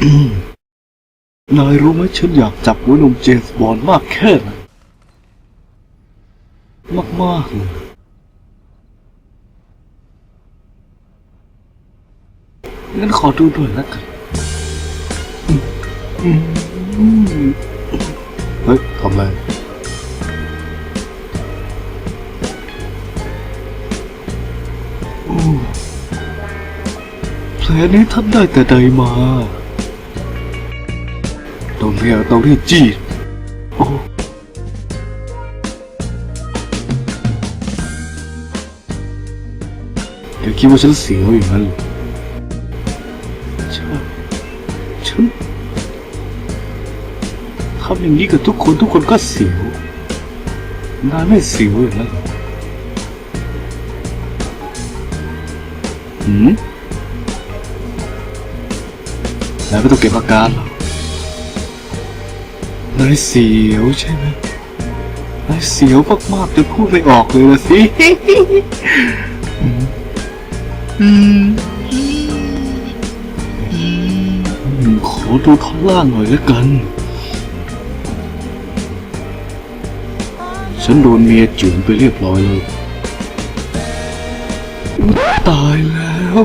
นายรู้ไหมฉันอยากจับหัวนมเจมส์บอลมากแค่ไหนมากๆเลยงั้นขอดูด้วยแล้วกันอืมอืมอืมเฮ้ยทำไรโอ้แผลนี้ท่านได้แต่ใดมา ต้องเรียกต้องเรียกจีดโอ้แกคิดว่าฉันเสียวอย่างนั้นเหรอใช่ฉันทำอย่างนี้กับทุกคนทุกคนก็เสียวนายไม่เสียวอย่างนั้นเหรอหืมนายไม่ต้องเก็บอาการหรอก นายเสียวใช่ไหมนายเสียวมากๆจนพูดไม่ออกเลยละสิอืมอืมอืมขอดูท่อนล่างหน่อยแล้วกัน ฉันโดนเมียจืนไปเรียบร้อยแล้วอุ๊ยตายแล้ว